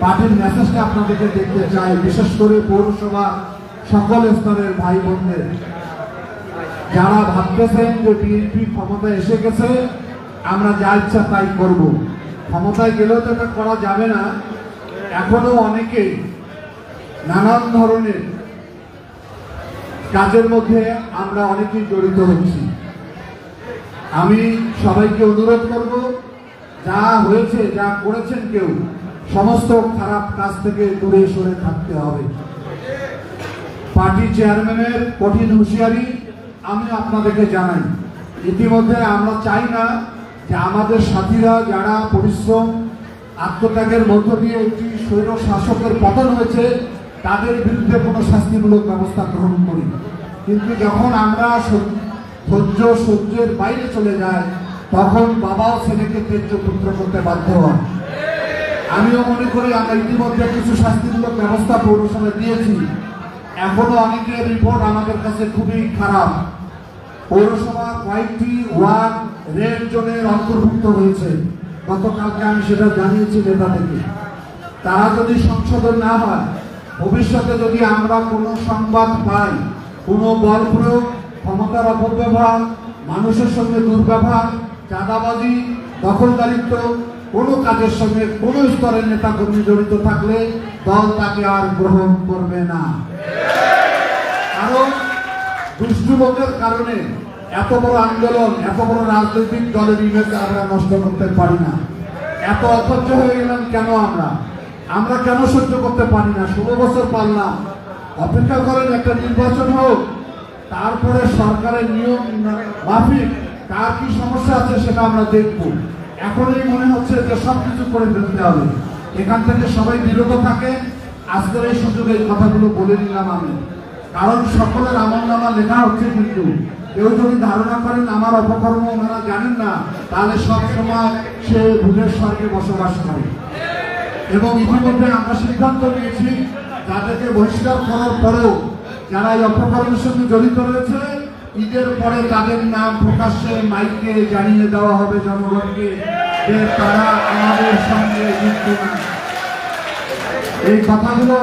পার্টির মেসেজটা আপনাদেরকে দেখতে চাই, বিশেষ করে পৌরসভা সকল স্তরের ভাই বোনদের যারা ভাবতেছেন যে বিএনপি ক্ষমতায় এসে গেছে, আমরা যা ইচ্ছা তাই করব। ক্ষমতায় গেলেও তো এটা করা যাবে না। এখনও অনেকেই নানান ধরনের কাজের মধ্যে আমরা অনেকেই জড়িত হচ্ছি। আমি সবাইকে অনুরোধ করব, যা হয়েছে, যা করেছেন কেউ সমস্ত খারাপ কাজ থেকে দূরে সরে থাকতে হবে। পার্টি চেয়ারম্যানের কঠিন হুঁশিয়ারি আমি আপনাদেরকে জানাই। ইতিমধ্যে আমরা চাই না যে আমাদের সাথীরা যারা পরিশ্রম, আত্মত্যাগের মধ্য দিয়ে একটি স্বৈর শাসকের পতন হয়েছে, তাদের বিরুদ্ধে কোনো শাস্তিমূলক ব্যবস্থা গ্রহণ করি। কিন্তু যখন আমরা ধৈর্য সহ্যের বাইরে চলে যায় তখন বাবাও ছেলেকে তেজ্য পুত্র করতে বাধ্য হয় আমিও মনে করি আমরা ইতিমধ্যে কিছু শাস্তিমূলক ব্যবস্থা পৌরসভায় দিয়েছি। এখনও অনেকের রিপোর্ট আমাদের কাছে খুবই খারাপ। পৌরসভা কয়েকটি ওয়ার্ড রেড জোনের অন্তর্ভুক্ত হয়েছে। গতকালকে আমি সেটা জানিয়েছি নেতা থেকে। তারা যদি সংশোধন না হয়, ভবিষ্যতে যদি আমরা কোনো সংবাদ পাই, কোনো বল প্রয়োগ, ক্ষমতার অপব্যবহার, মানুষের সঙ্গে দুর্ব্যবহার, চাঁদাবাজি, দখলদারিত্ব কোনো কাজের সঙ্গে কোনো স্তরের নেতা কর্মী জড়িত থাকলে দল তাকে আর গ্রহণ করবে না। কারণ দুষ্টু লোকের কারণে এত বড় আন্দোলন, এত বড় রাজনৈতিক দলের ইমেজ আমরা নষ্ট করতে পারি না। এত অধৈর্য হয়ে গেলাম কেন আমরা? আমরা কেন সহ্য করতে পারি না? ষোলো বছর পারলাম। অপেক্ষা করেন একটা নির্বাচন হোক, তারপরে সরকারের নিয়ম মাফিক কার কি সমস্যা আছে সেটা আমরা দেখব। এখনই মনে হচ্ছে যে সব কিছু করে ফেলতে হবে। এখান থেকে সবাই বিরত থাকে। আজকের এই সুযোগে এই কথাগুলো বলে নিলাম আমি। কারণ সকলের আমল নামা লেখা হচ্ছে কিন্তু কেউ যদি ধারণা করেন আমার অপকর্ম ওনারা জানেন না, তাহলে সব সময় সে ভুলের স্বর্গে বসবাস করে। এবং ইতিমধ্যে আমরা সিদ্ধান্ত নিয়েছি, তাদেরকে বহিষ্কার করার পরেও যারা এই অপকর্মের সঙ্গে জড়িত রয়েছে ঈদের পরে তাদের নাম প্রকাশ্যে মাইকে জানিয়ে দেওয়া হবে জনগণকে যে তারা আমাদের সঙ্গে যুক্ত না। এই কথাগুলো